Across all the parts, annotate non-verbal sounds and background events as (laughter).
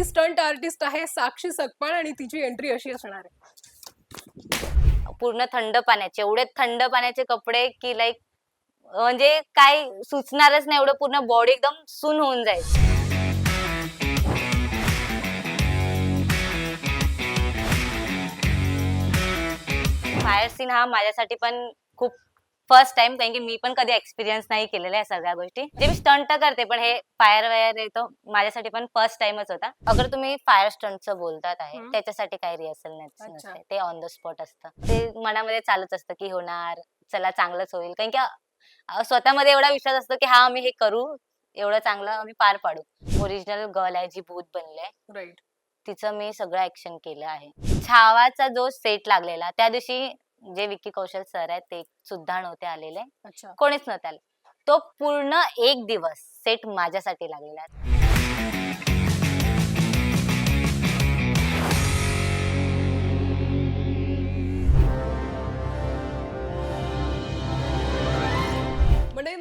ती stunt artist आहे साक्षी सकपाळ आणि तिची एंट्री अशी असणार आहे. पूर्ण थंड पाण्याचे एवढे थंड पाण्याचे कपडे की लाईक म्हणजे काय सुचणारच नाही एवढं पूर्ण बॉडी एकदम सुन होऊन जाईल. फायर सीन हा माझ्यासाठी पण खूप फर्स्ट टाइम कारण की मी पण कधी एक्सपिरियन्स नाही केलेल्या या सगळ्या गोष्टी. जे मी स्टंट करते पण हे फायर वायर येतो माझ्यासाठी पण फर्स्ट टाइमच होता. अगर तुम्ही फायर स्टंटचं बोलतात आहे. त्याच्यासाठी काही रिहर्सल. नसते. ते ऑन द स्पॉट असतं. ते मनामध्ये चालूच असतं की होणार चला चांगलंच होईल. कारण की स्वतःमध्ये एवढा विश्वास असतो की हा आम्ही हे करू एवढं चांगलं आम्ही पार पाडू. ओरिजिनल गर्ल आहे जी भूत बनले. राईट तिचं मी सगळं ऍक्शन केलं आहे. छावाचा जो सेट लागलेला त्या दिवशी जे विक्की कौशल सर आहेत ते सुद्धा नव्हते आलेले. कोणीच नव्हते आले. तो पूर्ण एक दिवस सेट माझ्यासाठी लागलेला.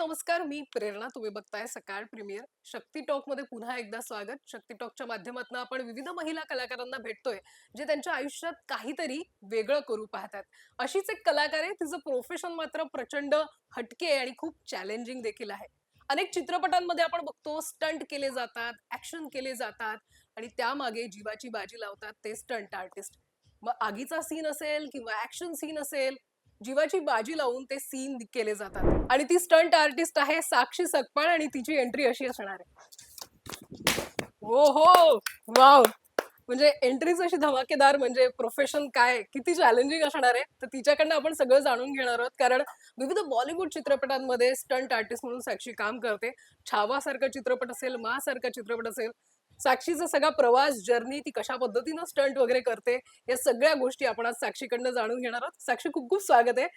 नमस्कार मी प्रेरणा. तुम्ही बघताय सकाळ प्रीमियर. शक्ती टॉकमध्ये पुन्हा एकदा स्वागत. शक्ती टॉकच्या माध्यमातून आपण विविध महिला कलाकारांना भेटतोय जे त्यांच्या आयुष्यात काहीतरी वेगळं करू पाहतात. अशीच एक कलाकार आहे तिचं प्रोफेशन मात्र प्रचंड हटके आणि खूप चॅलेंजिंग देखील आहे. अनेक चित्रपटांमध्ये आपण बघतो स्टंट केले जातात ऍक्शन केले जातात आणि त्यामागे जीवाची बाजी लावतात ते स्टंट आर्टिस्ट मग आगीचा सीन असेल किंवा ऍक्शन सीन असेल जीवाची बाजी लावून ते सीन केले जातात. आणि ती स्टंट आर्टिस्ट आहे साक्षी सकपाळ आणि तिची एंट्री अशी असणार आहे. हो हो. वाव. म्हणजे एंट्रीच अशी धमाकेदार म्हणजे प्रोफेशन काय किती चॅलेंजिंग असणार आहे. तर तिच्याकडनं आपण सगळं जाणून घेणार आहोत. कारण विविध बॉलिवूड चित्रपटांमध्ये स्टंट आर्टिस्ट म्हणून साक्षी काम करते. छावा सारखा चित्रपट असेल मा सारखा चित्रपट असेल साक्षीचा सगळा प्रवास जर्नी ती कशा पद्धतीनं स्टंट वगैरे करते या सगळ्या गोष्टी आपण आज साक्षीकडनं जाणून घेणार आहोत. साक्षी खूप खूप स्वागत आहे.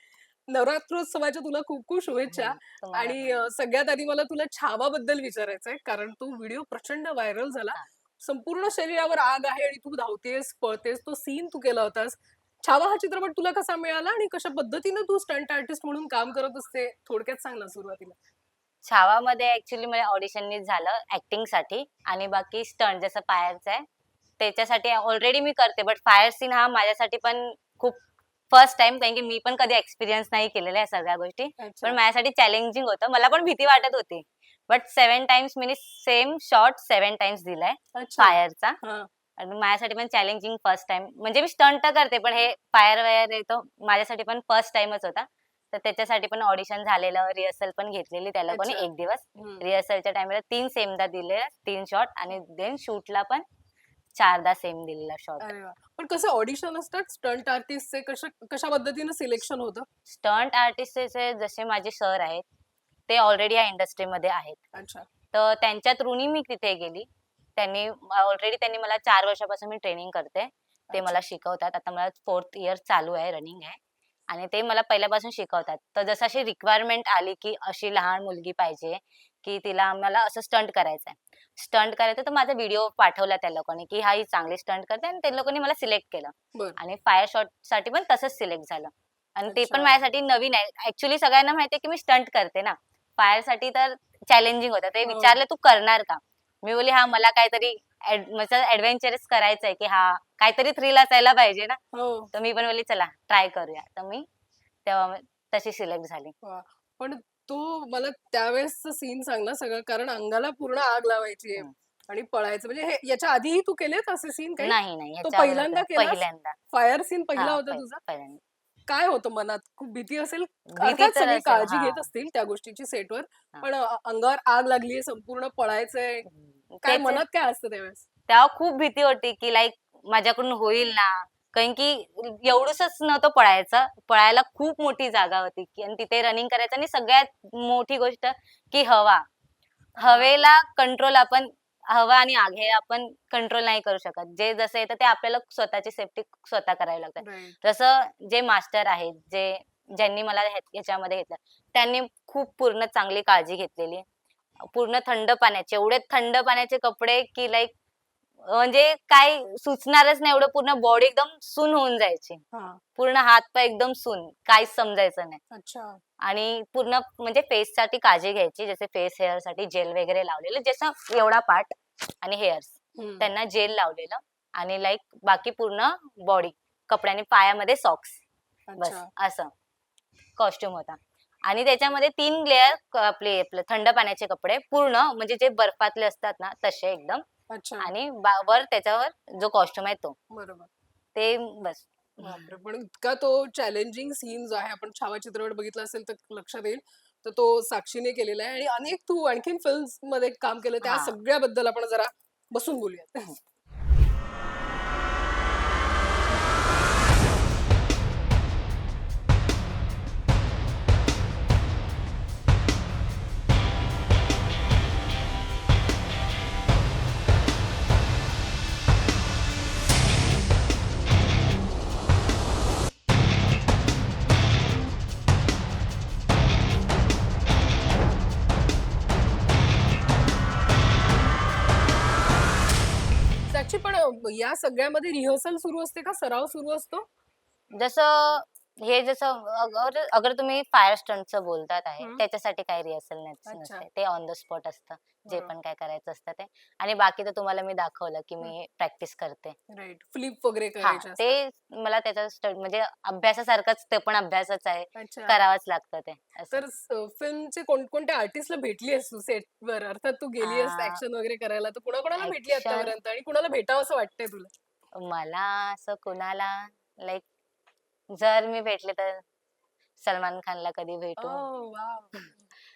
नवरात्रोत्सवाच्या तुला खूप खूप शुभेच्छा. तुम्हाला आणि अं, सगळ्यात आधी मला तुला छावाबद्दल विचारायचं आहे कारण तो व्हिडिओ प्रचंड व्हायरल झाला. हा. संपूर्ण शरीरावर आग आहे आणि तू धावतेस पळतेस तो सीन तू केला होतास. छावा हा चित्रपट तुला कसा मिळाला आणि कशा पद्धतीनं तू स्टंट आर्टिस्ट म्हणून काम करत असते थोडक्यात सांग ना सुरुवातीला. छावामध्ये ऍक्च्युली मला ऑडिशननीच झालं ऍक्टिंगसाठी. आणि बाकी स्टंट जसं फायरचं आहे त्याच्यासाठी ऑलरेडी मी करते. बट फायर सीन हा माझ्यासाठी पण खूप फर्स्ट टाइम कारण की मी पण कधी एक्सपिरियन्स नाही केलेल्या या सगळ्या गोष्टी. पण माझ्यासाठी चॅलेंजिंग होतं. मला पण भीती वाटत होती. बट सेव्हन टाइम्स मी सेम शॉट सेव्हन टाइम्स दिलाय फायरचा. आणि माझ्यासाठी पण चॅलेंजिंग फर्स्ट टाइम म्हणजे मी स्टंट तर करते पण हे फायर वायर येतो माझ्यासाठी पण फर्स्ट टाइमच होता. तर त्याच्यासाठी पण ऑडिशन झालेलं रिहर्सल पण घेतलेली त्या लोकांनी अच्छा. एक दिवस. रिहर्सलच्या टाइमला तीन सेमदा दिले तीन शॉट आणि देन शूटला पण चारदा सेम दिलेला शॉट अरे वा. पण कसं ऑडिशन असतात? स्टंट आर्टिस्टचे कशा कशा पद्धतीनं सिलेक्शन होतं? स्टंट आर्टिस्टचे जसे माझे सर आहेत ते ऑलरेडी या इंडस्ट्रीमध्ये आहेत. अच्छा. तर त्यांच्या थ्रूनी मी तिथे गेली. त्यांनी ऑलरेडी त्यांनी मला चार वर्षापासून मी ट्रेनिंग करते. ते मला शिकवतात. आता मला फोर्थ इयर चालू आहे रनिंग आहे. आणि ते मला पहिल्यापासून शिकवतात. तर जसं अशी रिक्वायरमेंट आली की अशी लहान मुलगी पाहिजे की तिला मला असं स्टंट करायचं आहे स्टंट करायचं तर माझा व्हिडिओ पाठवला त्या लोकांनी की हा ही चांगली स्टंट करते आणि ते लोकांनी मला सिलेक्ट केलं. आणि फायर शॉटसाठी पण तसंच सिलेक्ट झालं. आणि ते पण. माझ्यासाठी नवीन आहे. ऍक्च्युली सगळ्यांना माहितीये की मी स्टंट करते ना. फायरसाठी तर चॅलेंजिंग होतं. ते हो. विचारले तू करणार का? मी बोलली हा मला काहीतरी ऍडव्हेंचरस करायचंय की हा काहीतरी थ्रिल असायला पाहिजे ना. हो. तर मी पण बोलली चला ट्राय करूया. तर मी तेव्हा तशी सिलेक्ट झाली. पण तू मला त्यावेळेस सीन सांग ना सगळं कारण अंगाला पूर्ण आग लावायची. आणि पळायचं. म्हणजे हे याच्या आधीही तू केलेत असे सीन काही? नाही नाही तो याच्या पहिल्यांदा केलास? पहिल्यांदा. फायर सीन पहिला हा, होता पहि- तुझा? पहिल्यांदा. काय होतं मनात? खूप भीती असेल? भीती अर्थात तर सगळी असेल, काळजी हा. घेत असतील त्या गोष्टीची सेटवर हा. पण अ, अंगावर आग लागलीये संपूर्ण पळायचंय. हम्म. काय तेच- मनात काय असतं त्यावेळेस? तेव्हा खूप भीती होती की लाईक माझ्याकडून होईल ना. कारण की एवढंच नव्हतं पळायचं. पळायला खूप मोठी जागा होती की आणि तिथे रनिंग करायचं. आणि सगळ्यात मोठी गोष्ट की हवा. हवेला कंट्रोल आपण हवा आणि आग हे आपण कंट्रोल नाही करू शकत. जे जसं येतं ते आपल्याला स्वतःची सेफ्टी स्वतः करावी लागते. Right. जसं जे मास्टर आहेत जे ज्यांनी मला ह्या- ह्याच्यामध्ये घेतलं त्यांनी खूप पूर्ण चांगली काळजी घेतलेली. पूर्ण थंड पाण्याचे एवढे थंड पाण्याचे कपडे की लाईक म्हणजे काय सुचणारच नाही एवढं पूर्ण बॉडी एकदम सुन होऊन जायची. हा. पूर्ण हात पाय एकदम सुन काहीच समजायचं नाही. अच्छा. आणि पूर्ण म्हणजे फेस साठी काळजी घ्यायची जसे फेस हेअरसाठी जेल वगैरे लावलेलं जसं एवढा पार्ट आणि हेअर्स हम्म. त्यांना जेल लावलेलं आणि लाईक बाकी पूर्ण बॉडी कपड्याने पायामध्ये सॉक्स बस अच्छा. असं. कॉस्ट्युम होता. आणि त्याच्यामध्ये तीन लेअर आपले आपले थंड पाण्याचे कपडे पूर्ण म्हणजे जे बर्फातले असतात ना तसे एकदम. अच्छा. आणि वर त्याच्यावर जो कॉस्ट्युम आहे तो. बरोबर. ते बस. पण इतका तो चॅलेंजिंग सीन जो आहे आपण छावा चित्रपट बघितला असेल तर लक्षात येईल. तर तो साक्षीने केलेला आहे आणि अनेक तू आणखीन फिल्ममध्ये काम केलं त्या. सगळ्याबद्दल आपण जरा बसून बोलूयात. पण या सगळ्यामध्ये रिहर्सल सुरू असते का? सराव सुरू असतो? जसं हे जसं अगर अगर तुम्ही फायर स्टंटचं बोलतात आहे हम्म. त्याच्यासाठी काही रिहर्सल अच्छा. नसते. ते ऑन द स्पॉट असतं. जे बरोबर. पण काय करायचं असतं ते. आणि बाकी तर तुम्हाला मी दाखवलं की मी प्रॅक्टिस करते. राईट फ्लिप वगैरे हा. करायचे असतात. ते मला त्याचा स्टड म्हणजे अभ्यासासारखंच ते पण अभ्यासच आहे. अच्छा. करावंच लागतं ते असं. तर फिल्मचे कोणकोणत्या आर्टिस्टला भेटली आहेस तू सेटवर अर्थात तू गेली आहेस आ, ऍक्शन वगैरे करायला तर कुणाकुणाला भेटली action- आतापर्यंत? आणि कुणाला भेटावं असं वाटतंय तुला? मला असं कुणाला लाईक जर मी भेटले तर सलमान खानला कधी भेटू.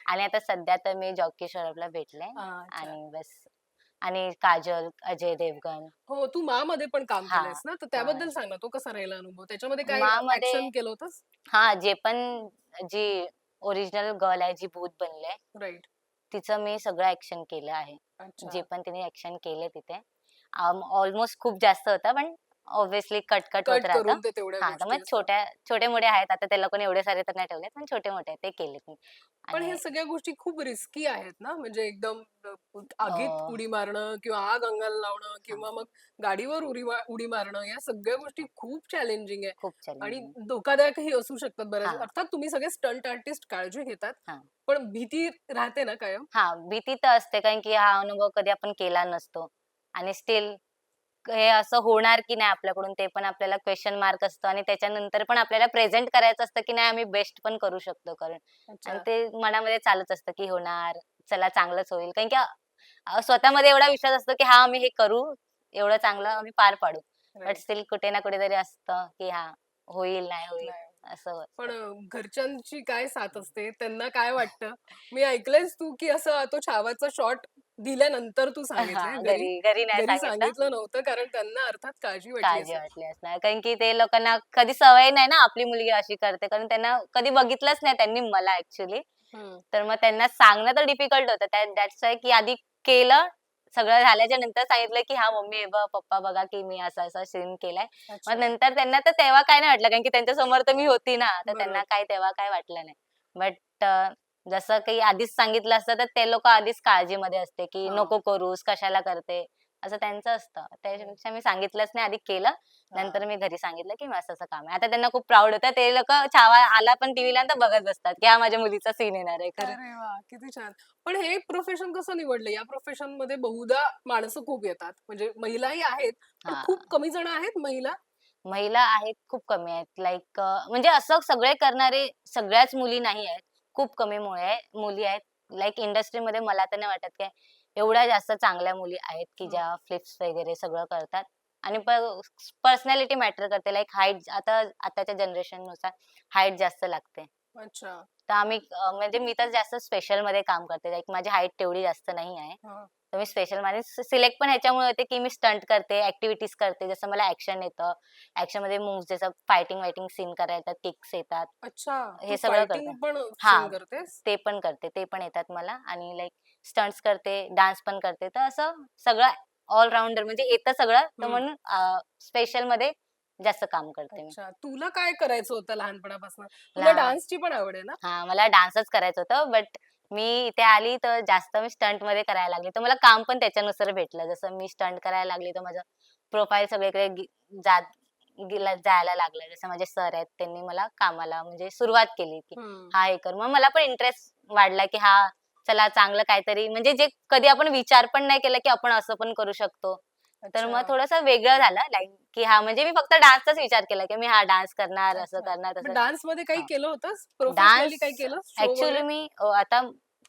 आणि आता सध्या तर मी जॉकी श्रॉफला भेटले. आणि बस. आणि काजल अजय देवगण. हो तू मा मध्ये पण काम केलंयस ना? तर त्याबद्दल सांग ना तो कसा राहिला अनुभव? त्याच्यामध्ये काय केलं होतंस? हा जे पण जी ओरिजिनल गर्ल आहे जी भूत बनले राईट तिचं मी सगळं ऍक्शन केलं आहे. जे पण तिने ऍक्शन केले तिथे. ऑलमोस्ट खूप जास्त होतं पण ऑब्विसली कट कट होत कट राहतं. करून ते तेवढ्या हा तर गोष्टी मग असतात. छोट्या छोटे मोठे आहेत. आता त्या लोकांनी एवढे सारे तर नाही ठेवले पण छोटे मोठे आहेत ते केलेत मी. पण आणि हे सगळ्या गोष्टी खूप रिस्की आहेत ना? म्हणजे एकदम अ, आगीत अं, उडी मारणं किंवा आग अंगाला लावणं किंवा मग गाडीवर उडी मा- उडी मारणं या सगळ्या गोष्टी खूप चॅलेंजिंग आहे. खूप आणि चॅलेंजिंग धोकादायकही असू शकतात बऱ्याच. हा. अर्थात तुम्ही सगळे स्टंट आर्टिस्ट काळजी घेतात हा. पण भीती राहते ना कायम? हा भीती तर असते कारण की हा अनुभव कधी आपण केला नसतो. आणि स्टील हे असं होणार की नाही आपल्याकडून ते पण आपल्याला क्वेश्चन मार्क असतं आणि त्याच्यानंतर पण आपल्याला प्रेझेंट करायचं असतं की नाही आम्ही बेस्ट पण करू शकतो कारण. आणि ते मनामध्ये चालत असतं की होणार चला चांगलंच होईल कारण की स्वतःमध्ये एवढा विश्वास असतो की हा आम्ही हे करू एवढं चांगलं आम्ही पार पाडू बट. स्टील कुठे ना कुठेतरी असतं की हा होईल नाही होईल. असं पण घरच्यांची काय साथ असते त्यांना काय (laughs) वाटतं मी ऐकलंयस तू की असं तो छावाचा शॉट दिल्यानंतर तू सांगितलंय हा, घरी घरी घरी नाही घरी सांगितलं. सांगितलं नव्हतं कारण त्यांना अर्थात काळजी वाटली काळजी असेल. वाटली असणार. कारण की ते लोकांना कधी सवय नाही ना आपली मुलगी अशी करते. कारण त्यांना कधी बघितलंच नाही त्यांनी मला ऍक्च्युली हम्म. तर मग त्यांना सांगणं तर डिफिकल्ट होतं. दॅट्स वाय की आधी केलं. सगळं झाल्याच्यानंतर सांगितलं की हा मम्मी हे बघ पप्पा बघा की मी असा असा सीन केलाय. अच्छा. मग नंतर त्यांना तर तेव्हा काय नाही वाटलं. कारण की त्यांच्यासमोर तर मी होती ना. तर त्यांना. काय तेव्हा काय वाटलं नाही. बट जसं काही आधीच सांगितलं असतं तर ते लोक आधीच काळजीमध्ये असते की. नको करूस कशाला करते? असं त्यांचं असतं. त्याच्यापेक्षा मी सांगितलंच नाही आधी केलं. नंतर मी घरी सांगितलं की असं असं काम आहे. आता त्यांना खूप प्राऊड होतं. ते लोक छावा आला पण टीव्हीला तर बघत बसतात की हा माझ्या मुलीचा सीन येणार आहे खरं. अरे वा किती छान. पण हे प्रोफेशन कसं निवडलं? या प्रोफेशनमध्ये बहुधा माणसं खूप येतात. म्हणजे महिलाही आहेत पण हा. खूप कमी जण आहेत महिला? महिला आहेत खूप कमी आहेत. लाईक म्हणजे असं सगळे करणारे सगळ्याच मुली नाही आहेत. खूप कमी मुळे आहे मुली आहेत. लाईक इंडस्ट्रीमध्ये मला तर नाही वाटत काय एवढ्या जास्त चांगल्या मुली आहेत की. ज्या फ्लिप्स वगैरे सगळं करतात. आणि पर्सनॅलिटी मॅटर करते. लाईक हाईट आता आताच्या जनरेशननुसार हाईट जास्त लागते. अच्छा. तर आम्ही म्हणजे मी तर जास्त स्पेशलमध्ये काम करते. लाईक माझी हाईट तेवढी जास्त नाही आहे. तर मी स्पेशलमध्ये सिलेक्ट पण ह्याच्यामुळे होते की मी स्टंट करते ऍक्टिव्हिटीज करते. जसं मला ऍक्शन येतं. ऍक्शनमध्ये मूव्ह जसं फायटिंग वायटिंग सीन करायला येतात किक्स येतात. अच्छा. हे सगळं पण हा. ते पण करते. ते पण येतात मला. आणि लाईक स्टंट्स करते डान्स पण करते. तर असं सगळं ऑलराऊंडर म्हणजे येतं सगळं. तर. म्हणून स्पेशलमध्ये जास्त काम करते मी. तुला काय करायचं होतं लहानपणापासून? तुला डान्सची पण आवड आहे ना? हा मला डान्सच करायचं होतं. बट मी इथे आली तर जास्त मी स्टंटमध्ये करायला लागली. तर मला काम पण त्याच्यानुसार भेटलं. जसं मी स्टंट करायला लागली तर माझं प्रोफाईल सगळीकडे जात गेला जायला लागलं. जसं माझे सर आहेत त्यांनी मला कामाला म्हणजे सुरुवात केली की. हा हे कर. मग मला पण इंटरेस्ट वाढला की हा चला चांगलं काहीतरी म्हणजे जे कधी आपण विचार पण नाही केला की आपण असं पण करू शकतो. तर मग अच्छा. थोडंसं वेगळं झालं लाईक की हा म्हणजे मी फक्त डान्सचाच विचार केला की मी हा डान्स करणार असं अच्छा. करणार मग तसं डान्समध्ये काही हा. केलं होतंस? प्रोफेशनली काही केलं? ऍक्च्युली वगैरे? मी अ, आता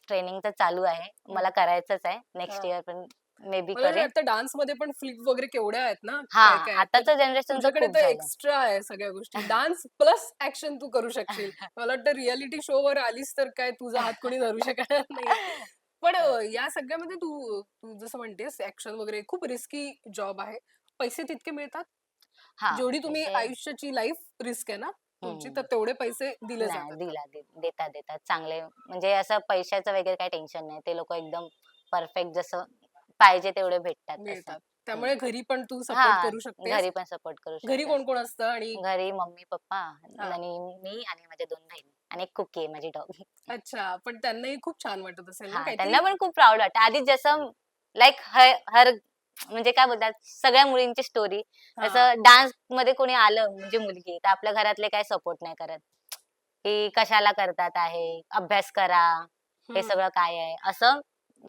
ट्रेनिंग तर चालू आहे. मला करायचंच आहे. नेक्स्ट हा. इयर पण मे बी मला करेन. वाटतं डान्समध्ये पण फ्लिप वगैरे केवढ्या आहेत ना? हा. काय? काय तर आताचं जनरेशन तुझ्याकडे खूप तर झालं एक्स्ट्रा आहे सगळ्या गोष्टी. (laughs) डान्स प्लस ऍक्शन तू करू शकशील. (laughs) मला वाटतं रियालिटी शो वर आलीस तर काय तुझा हात कोणी धरू शकणार नाही. पण अ, या सगळ्यामध्ये तू तू जसं म्हणतेस ऍक्शन वगैरे खूप रिस्की जॉब आहे. पैसे तितके मिळतात. हा जेवढी तुम्ही आयुष्याची लाईफ रिस्क आहे ना तुमची तर हम्म. तेवढे पैसे दिले नाही, जातात. दिला दे- देतात देतात. चांगले म्हणजे असं पैशाचं वगैरे काही टेन्शन नाही. ते लोक एकदम परफेक्ट जसं पाहिजे तेवढे भेटतात. मिळतात. त्यामुळे घरी पण तू सपोर्ट हा करू शकते घरी पण सपोर्ट करू घरी कोण कोण असतं आणि घरी मम्मी पप्पा हा. आणि मी आणि माझ्या दोन बहिणी. आणि एक कुकी आहे माझी डॉग. अच्छा पण त्यांनाही खूप छान वाटत असेल ना हा काहीतरी? त्यांना पण खूप प्राऊड वाटतं. आधी जसं लाईक हर म्हणजे काय बोलतात सगळ्या मुलींची स्टोरी हा. असं डान्समध्ये कोणी आलं म्हणजे मुलगी तर आपल्या घरातले काय सपोर्ट नाही करत. की कशाला करतात आहे अभ्यास करा हे हम्म, सगळं काय आहे? असं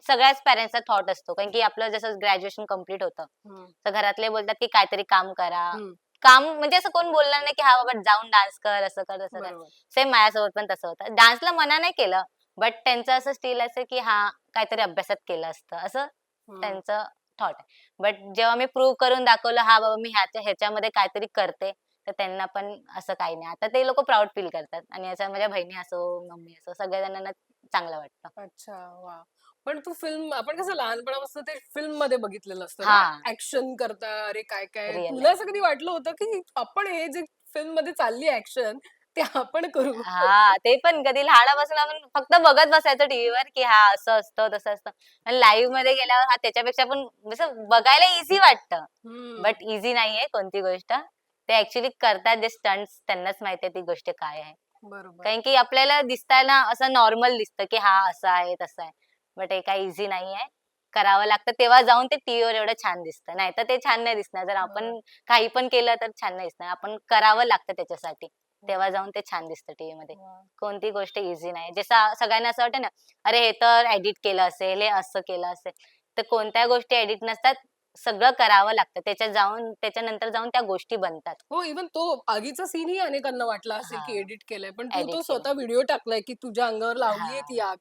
सगळ्याच पॅरेंट्सचा थॉट असतो. कारण की आपलं जसं ग्रॅज्युएशन कंप्लीट होतं हम्म, तर घरातले बोलतात की काहीतरी काम करा. हम्म, काम म्हणजे असं कोण बोलणार नाही की हा बाबा जाऊन डान्स कर असं कर तसं कर. सेम माझ्यासोबत पण तसं होतं. डान्सला मना नाही केलं बट त्यांचं असं स्टील असं की हा काहीतरी अभ्यासात केलं असतं. असं त्यांचं थॉट आहे. बट जेव्हा मी प्रूव्ह करून दाखवलं हा बाबा मी ह्याच्या ह्याच्यामध्ये काहीतरी करते तर त्यांना पण असं काही नाही. आता ते लोक प्राऊड फील करतात. आणि याच्या माझ्या बहिणी असो मम्मी असो सगळ्या जणांना चांगलं वाटतं. अच्छा वा पण तू फिल्म आपण कसं लहानपणापासून ते फिल्ममध्ये बघितलेलं असतं हा. ऍक्शन करता अरे काय काय. Real तुला असं कधी वाटलं होतं की आपण हे जे फिल्ममध्ये चालली ऍक्शन ते आपण करू? हा ते पण कधी लहानापासून आपण फक्त बघत बसायचो टीव्हीवर की हा असं असतं तसं असतं. आणि लाईव्हमध्ये गेल्यावर हा त्याच्यापेक्षा पण असं बघायला इझी वाटतं. हम्म, बट इझी नाहीये कोणती गोष्ट. ते ऍक्च्युली करतात जे स्टंट्स त्यांनाच माहिती आहे ती गोष्ट काय आहे. बरोबर. कारण की आपल्याला दिसताना असं नॉर्मल दिसतं की हा असं आहे तसं आहे. बट हे काही इझी नाही आहे. करावं लागतं तेव्हा जाऊन ते टीव्हीवर एवढं छान दिसतं. नाही तर ते छान नाही दिसणार. जर आपण काही पण केलं तर छान नाही दिसणार. आपण करावं लागतं त्याच्यासाठी. तेव्हा जाऊन ते छान दिसतं टीव्ही मध्ये. वा. कोणती गोष्ट इझी नाही. जसं सगळ्यांना असं वाटतं ना अरे हे तर एडिट केलं असेल हे असं केलं असेल. तर कोणत्या गोष्टी एडिट नसतात सगळं करावं लागतं. त्याच्यात जाऊन त्याच्यानंतर जाऊन त्या गोष्टी बनतात. हो इवन तो आगीचा सीन ही अनेकांना वाटला असेल की हा. एडिट केलंय. पण तू तो. स्वतः व्हिडिओ टाकलाय की तुझ्या अंगावर लावलीये हा. ती आग.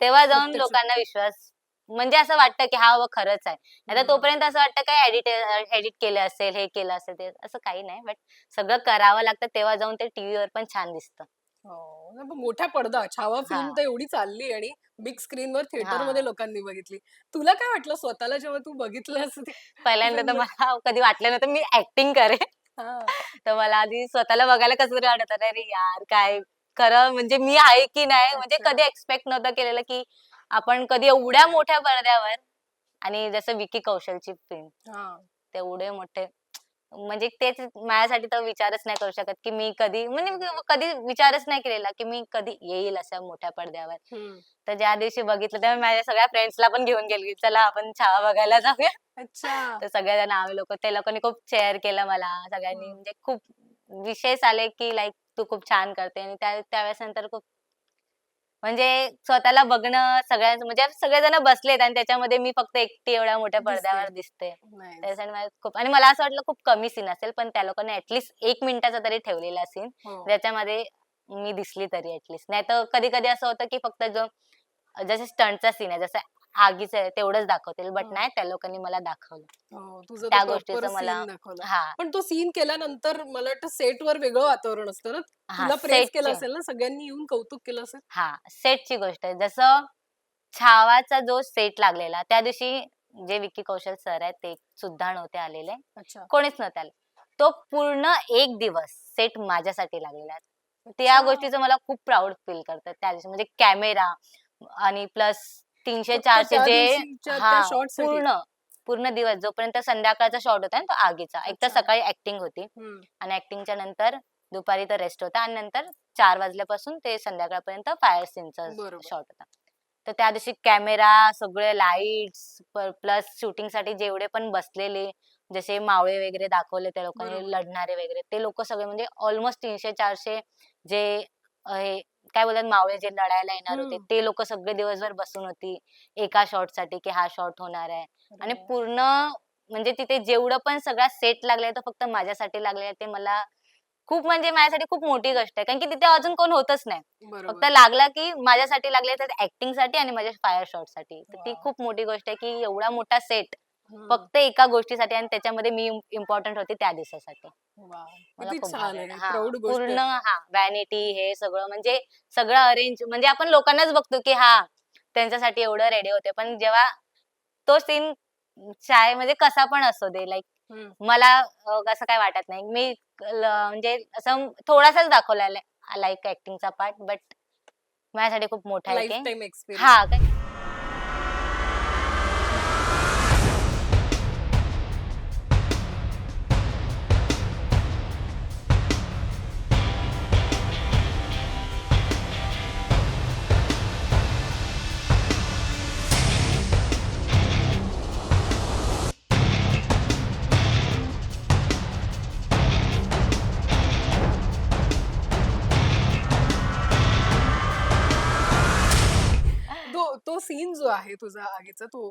तेव्हा जाऊन. लोकांना विश्वास म्हणजे असं वाटतं की हा खरंच आहे आता. तोपर्यंत असं वाटतं काय एडिट एडिट केलं असेल हे केलं असेल ते असं काही नाही बट सगळं करावं लागतं तेव्हा जाऊन ते टीव्हीवर पण छान दिसतं हो मोठा पडदा छावा फिल्म. तर एवढी चालली आणि बिग स्क्रीनवर थिएटरमध्ये. लोकांनी बघितली तुला काय वाटलं स्वतःला जेव्हा तू बघितलं पहिल्यांदा तर. (laughs) मला कधी वाटलं नव्हतं मी ऍक्टिंग करेन हा. तर मला आधी स्वतःला बघायला कसं वाटत अरे यार काय खरं म्हणजे मी आहे की नाही म्हणजे अच्छा. कधी एक्सपेक्ट नव्हतं केलेलं की आपण कधी एवढ्या मोठ्या पडद्यावर आणि जसं विकी कौशलची फिल्म हा. तेवढे मोठे म्हणजे तेच माझ्यासाठी तर विचारच नाही करू शकत की मी कधी म्हणजे मी कधी विचारच नाही केलेला की मी कधी येईल अशा मोठ्या पडद्यावर हम्म. तर ज्या दिवशी बघितलं तेव्हा माझ्या सगळ्या फ्रेंड्सला पण घेऊन गेली चला आपण छावा बघायला जाऊया अच्छा तर सगळेजण आम्ही लोक ते लोकांनी खूप शेअर केलं मला सगळ्यांनी हम्म. म्हणजे खूप विशेष आले की लाईक तू खूप छान करते आणि त्या त्यावेळेस नंतर खूप म्हणजे स्वतःला बघणं सगळ्यांचं म्हणजे सगळेजण बसलेत आणि त्याच्यामध्ये मी फक्त एकटी एवढ्या मोठ्या पडद्यावर दिसते Nice. त्यासाठी मला खूप आणि मला असं वाटलं खूप कमी सीन असेल पण त्या लोकांनी ऍटलीस्ट एक मिनिटाचा तरी ठेवलेला सीन हो. ज्याच्यामध्ये मी दिसली तरी ऍटलीस्ट नाही तर कधी कधी असं होतं की फक्त जो जसं स्टंटचा सीन आहे जसं आगीचं आहे तेवढंच दाखवतील बट हं. नाही त्या लोकांनी मला दाखवलं. हो, त्या गोष्टीचं मला हा. पण तो सीन केल्यानंतर मला वाटतं सेट वर वेगळं वातावरण असतं ना? तुला प्रेस केलं असेल ना? सगळ्यांनी येऊन कौतुक केलं असेल? हा सेटची गोष्ट आहे. जसं छावाचा जो सेट लागलेला त्या दिवशी जे विकी कौशल सर आहेत ते सुद्धा नव्हते आलेले. कोणीच नव्हते आले. तो पूर्ण एक दिवस सेट माझ्यासाठी लागलेला त्या. गोष्टीचं मला खूप प्राऊड फील करतात त्या दिवशी. म्हणजे कॅमेरा आणि प्लस तीनशे फक्त चारशे त्या जे दिवशीच्या त्या हा shot साठी. पूर्ण पूर्ण दिवस जोपर्यंत संध्याकाळचा शॉट होता ना तो आगीचा एक तर अच्छा. सकाळी ऍक्टिंग होती हम्म. आणि ऍक्टिंगच्या नंतर दुपारी तर रेस्ट होता आणि नंतर चार वाजल्यापासून ते संध्याकाळपर्यंत फायर सीनचा बरोबर. शॉट होता तर त्या दिवशी कॅमेरा सगळे लाईट्स प्लस शूटिंगसाठी जेवढे पण बसलेले जसे मावळे वगैरे दाखवले त्या लोकांनी बरोबर. लढणारे वगैरे ते लोक सगळे म्हणजे ऑलमोस्ट तीनशे चारशे जे अ, हे काय बोलतात मावळे जे लढायला येणार होते. ते लोक सगळे दिवसभर बसून होती एका शॉटसाठी की हा शॉट होणार आहे आणि. पूर्ण म्हणजे तिथे जेवढं पण सगळा सेट लागलाय तो फक्त माझ्यासाठी लागलेला ते मला खूप म्हणजे माझ्यासाठी खूप मोठी गोष्ट आहे कारण की तिथे अजून कोण होतच नाही फक्त लागला की माझ्यासाठी लागले तर ऍक्टिंगसाठी आणि माझ्या फायर शॉटसाठी तर ती. खूप मोठी गोष्ट आहे की एवढा मोठा सेट. फक्त एका गोष्टीसाठी आणि त्याच्यामध्ये मी इम्पॉर्टंट होते त्या दिवसासाठी वा. मला किती खूप छान भारी आहे वाटलं. हा, प्राऊड गोष्ट पूर्ण आहे. हा व्हॅनिटी हे सगळं म्हणजे सगळं अरेंज म्हणजे आपण लोकांनाच बघतो की हा त्यांच्यासाठी एवढं रेडी होते पण जेव्हा तो सीन शाळे म्हणजे कसा पण असू दे लाईक हम्म. मला अं, असं काय वाटत नाही मी ल- म्हणजे असं थोडासाच दाखवलेला लाईक ऍक्टिंगचा पार्ट बट माझ्यासाठी खूप मोठा आहे लाईफ एक्सपिरियन्स हा काय तो तो सीन जो आहे तुझा आगीचा तो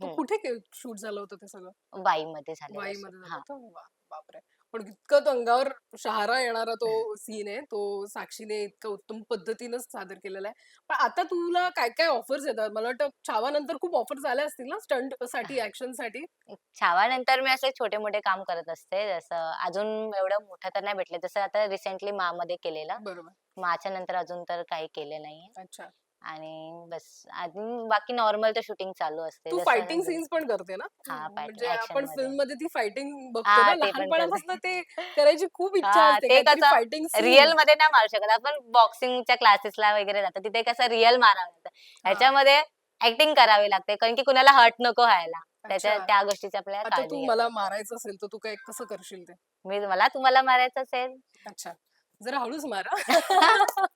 तो हम्म. कुठे शूट झालं होतं ते सगळं? वाईमध्ये झालेलं वाईमध्ये असं. झालं हा. होतं? वा, बापरे! पण इतकं तो अंगावर शहारा येणारा तो सीन आहे तो साक्षीने इतकं उत्तम पद्धतीनं सादर केलेला आहे. पण आता तुला काय काय ऑफर्स येतात? मला वाटतं छावानंतर खूप ऑफर्स आल्या असतील ना स्टंटसाठी ऍक्शनसाठी छावानंतर मी असे छोटे मोठे काम करत असते जसं अजून एवढं मोठं तर नाही भेटलं जसं आता रिसेंटली मा मध्ये केलेलं. बरोबर. माच्या नंतर अजून तर काही केलं नाहीये. अच्छा. आणि बस अजून बाकी नॉर्मल तर शूटिंग चालू असते तू जसं फायटिंग सीन्स पण करते ना? हा, म्हणजे action आपण मध्ये. फिल्ममध्ये ती फायटिंग बघतो हा, ना ते पण करते. लहानपणापासून ते करायची खूप (laughs) इच्छा हा, असते ते कसं फायटिंग रिअलमध्ये नाही मारू शकत आपण बॉक्सिंगच्या क्लासेसला वगैरे जातो तिथे कसं रिअल मारावं लागतं. ह्याच्यामध्ये ऍक्टिंग करावी लागते कारण की कुणाला हर्ट नको व्हायला. त्याच्या. त्या गोष्टीची आपल्याला आता काळजी तू घ्यावी मला लागते. मारायचं असेल तर तू काय कसं करशील ते? मी मला तुम्हाला मारायचं असेल. अच्छा. जरा हळूच मारा. (laughs)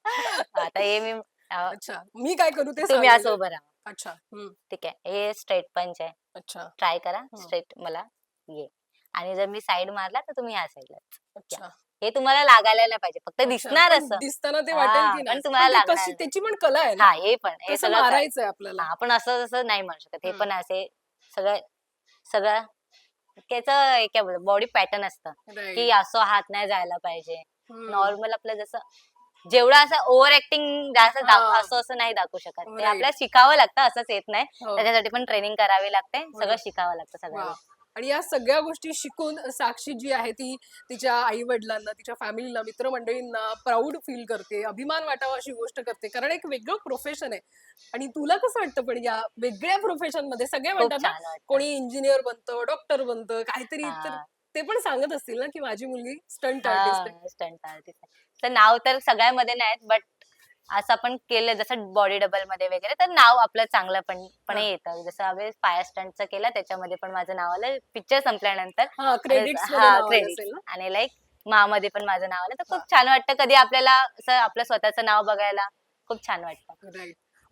आता हे मी अं, अच्छा. मी काय करू ते तुम्ही सांग असं. उभं राहा. अच्छा. हम्म, ठीक आहे. हे स्ट्रेट पंच आहे. अच्छा. ट्राय करा. स्ट्रेट मला ये. आणि जर मी साइड मारला तर तुम्ही ह्या साईडला अच्छा. हे तुम्हाला लागायला नाही पाहिजे. फक्त दिसणार पण असं. दिसताना ते हा, वाटेल की पण नाही तुम्हाला पण ते लागणार कशी नाही. त्याची पण कला आहे ना. हा हे पण हे कसं सगळं मारायचंय आपल्याला. आपण असं असं नाही म्हणू शकत. हे. पण असे सगळं सगळं त्याचं बॉडी पॅटर्न असतं. Right. की असं हात नाही जायला पाहिजे. हम्म. नॉर्मल आपलं जसं जेवढं असं ओव्हर ऍक्टिंग हा. असं असं नाही दाखवू शकत ते Right. आपल्याला शिकावं लागतं असंच येत नाही हो. त्याच्यासाठी पण ट्रेनिंग करावी लागते सगळं बरोबर. शिकावं लागतं सगळ्या वा. आणि या सगळ्या गोष्टी शिकून साक्षी जी आहे ती तिच्या आई वडिलांना तिच्या फॅमिलीला मित्रमंडळींना प्राऊड फील करते अभिमान वाटावा अशी गोष्ट करते कारण एक वेगळं प्रोफेशन आहे आणि तुला कसं वाटतं पण या वेगळ्या प्रोफेशनमध्ये सगळे खूप म्हणतात ना छान वाटतं कोणी इंजिनियर बनतं डॉक्टर बनतं काहीतरी तर हा. ते पण सांगत असतील ना की माझी मुलगी स्टंट आर्टिस्ट आहे. स्टंट आर्टिस्ट तर नाव तर सगळ्यामध्ये नाही बट असं आपण केलं जसं बॉडी डबलमध्ये वगैरे तर नाव आपलं चांगलं पण पण. येतं. जसं आम्ही फायर स्टंटचं केलं त्याच्यामध्ये पण माझं नाव आलं. पिक्चर संपल्यानंतर हा हा, मध्ये आणि लाईक मामध्ये पण माझं नाव आलं. तर खूप छान वाटतं कधी आपल्याला असं आपलं स्वतःचं नाव बघायला. खूप छान वाटतं.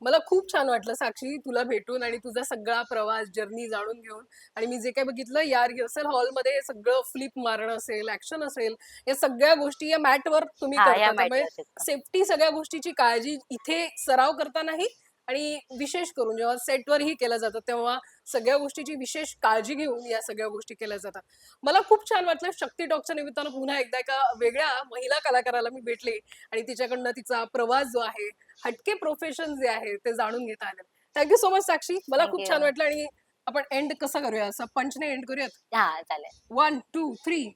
मला खूप छान वाटलं साक्षी तुला भेटून आणि तुझा सगळा प्रवास जर्नी जाणून घेऊन. आणि मी जे काही बघितलं या रिहर्सल हॉलमध्ये सगळं फ्लिप मारणं असेल ऍक्शन असेल या सगळ्या गोष्टी या मॅटवर तुम्ही करता. त्यामुळे. सेफ्टी सगळ्या गोष्टीची काळजी इथे सराव करतानाही आणि विशेष करून जेव्हा सेटवरही केलं जातं तेव्हा सगळ्या गोष्टीची विशेष काळजी घेऊन या सगळ्या गोष्टी केल्या जातात. मला खूप छान वाटलं शक्ती टॉकच्या निमित्तानं पुन्हा एकदा एका वेगळ्या महिला कलाकाराला मी भेटले आणि तिच्याकडनं तिचा प्रवास जो आहे हटके प्रोफेशन जे आहे ते जाणून घेता आले. Thank you so much Sakshi. मला Thank खूप you. छान वाटलं आणि आपण एंड कसा करूया? असं पंचने एंड करूयात? हा चालेल. One two three